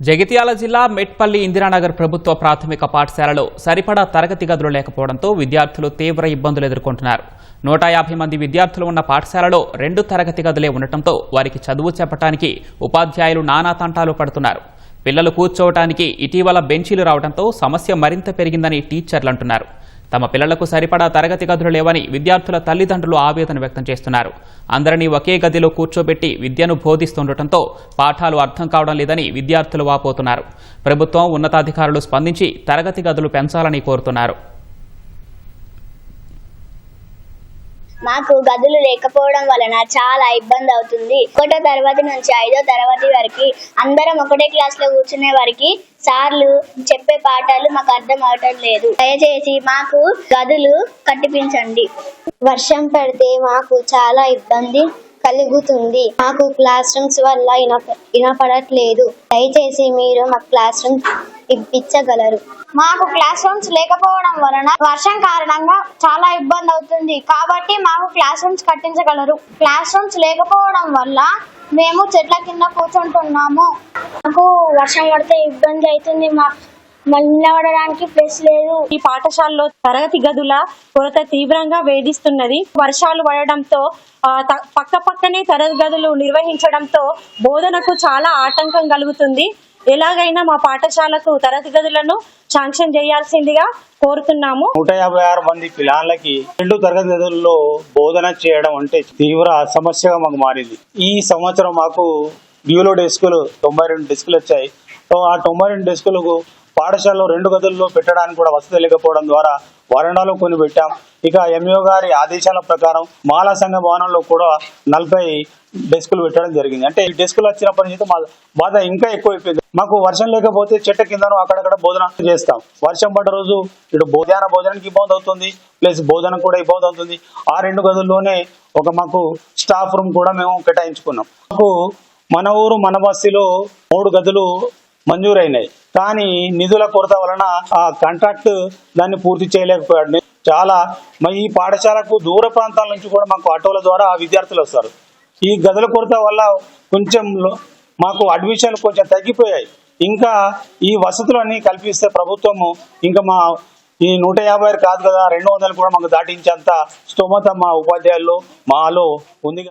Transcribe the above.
జగిత్యాల జిల్లా మెట్పల్లి ఇందిరానగర్ ప్రభుత్వ ప్రాథమిక పాఠశాలలో సరిపడా తరగతి గదులు లేకపోవడంతో విద్యార్థులు తీవ్ర ఇబ్బందులు ఎదుర్కొంటున్నారు. నూట యాభై మంది విద్యార్థులు ఉన్న పాఠశాలలో రెండు తరగతి గదులే ఉండటంతో వారికి చదువు చెప్పడానికి ఉపాధ్యాయులు నానా తంటాలు పడుతున్నారు. పిల్లలు కూర్చోవటానికి ఇటీవల బెంచీలు రావడంతో సమస్య మరింత పెరిగిందని టీచర్లు అంటున్నారు. తమ పిల్లలకు సరిపడా తరగతి గదులు లేవని విద్యార్థుల తల్లిదండ్రులు ఆవేదన వ్యక్తం చేస్తున్నారు. అందరినీ ఒకే గదిలో కూర్చోబెట్టి విద్యను బోధిస్తుండటంతో పాఠాలు అర్థం కావడం లేదని విద్యార్థులు వాపోతున్నారు. ప్రభుత్వం ఉన్నతాధికారులు స్పందించి తరగతి గదులు పెంచాలని కోరుతున్నారు. మాకు గదులు లేకపోవడం వలన చాలా ఇబ్బంది అవుతుంది. ఒకటో తరగతి నుంచి ఐదో తరగతి వరకు అందరం ఒకటే క్లాస్లో కూర్చునే వారికి సార్లు చెప్పే పాఠాలు మాకు అర్థం అవటం లేదు. దయచేసి మాకు గదులు కట్టిపించండి. వర్షం పడితే మాకు చాలా ఇబ్బంది. కలుగుతుంది. మాకు క్లాస్ రూమ్స్ వల్ల వినపడట్లేదు దయచేసి మీరు మా క్లాస్ రూమ్స్ ఇప్పించగలరు. మాకు క్లాస్ రూమ్స్ లేకపోవడం వలన వర్షం కారణంగా చాలా ఇబ్బంది అవుతుంది. కాబట్టి మాకు క్లాస్ రూమ్స్ కట్టించగలరు. క్లాస్ రూమ్స్ లేకపోవడం వల్ల మేము చెట్ల కింద కూర్చుంటున్నాము. మాకు వర్షం పడితే ఇబ్బంది అవుతుంది మా నిలబడడానికి ప్లేస్ లేదు. ఈ పాఠశాలలో తరగతి గదుల కొరత తీవ్రంగా వేధిస్తున్నది. వర్షాలు పడడంతో ఆ, త- పక్క పక్కనే తరగతి గదులు నిర్వహించడంతో బోధనకు చాలా ఆటంకం కలుగుతుంది. ఎలాగైనా మా పాఠశాలకు తరగతి గదులను శాంక్షన్ చేయాల్సిందిగా కోరుతున్నాము. నూట యాభై ఆరు మంది పిల్లలకి రెండు తరగతి గదుల్లో బోధన చేయడం అంటే తీవ్ర సమస్యగా మాకు మారింది. ఈ సంవత్సరం మాకు డ్యూలో డెస్కులు తొంభై రెండు డెస్కులు వచ్చాయి. సో ఆ తొంభై రెండు డెస్కులకు పాఠశాలలో రెండు గదుల్లో పెట్టడానికి కూడా వసతి లేకపోవడం ద్వారా వరండాలో కొన్ని పెట్టాం. ఇక ఎంఈఓ గారి ఆదేశాల ప్రకారం మాలా సంఘ భవనంలో కూడా నలభై డెస్కులు పెట్టడం జరిగింది. అంటే ఈ డెస్కులు వచ్చినప్పటి నుంచి మా బాధ ఇంకా ఎక్కువైపోయింది. మాకు వర్షం లేకపోతే చెట్ట కిందను అక్కడక్కడ భోజనం చేస్తాం. వర్షం పడ్డ రోజు ఇటు భోజన భోజనానికి ఇబ్బంది అవుతుంది ప్లస్ భోజనం కూడా ఇబ్బంది అవుతుంది. ఆ రెండు గదుల్లోనే ఒక మాకు స్టాఫ్ రూమ్ కూడా మేము కేటాయించుకున్నాం. మాకు మన ఊరు మన బస్సులో మూడు గదులు మంజూరైనాయి. కానీ నిధుల కొరత వలన ఆ కాంట్రాక్ట్ దాన్ని పూర్తి చేయలేకపోయాడు. చాలా మరి ఈ పాఠశాలకు దూర ప్రాంతాల నుంచి కూడా మాకు ఆటోల ద్వారా విద్యార్థులు వస్తారు. ఈ గదుల కొరత వల్ల కొంచెం మాకు అడ్మిషన్లు కొంచెం తగ్గిపోయాయి. ఇంకా ఈ వసతులన్నీ కల్పిస్తే ప్రభుత్వము ఇంకా మా ఈ నూట యాభై కాదు కదా రెండు వందలు కూడా మాకు దాటించేంత స్తోమత మా ఉపాధ్యాయుల్లో మాలో ఉంది.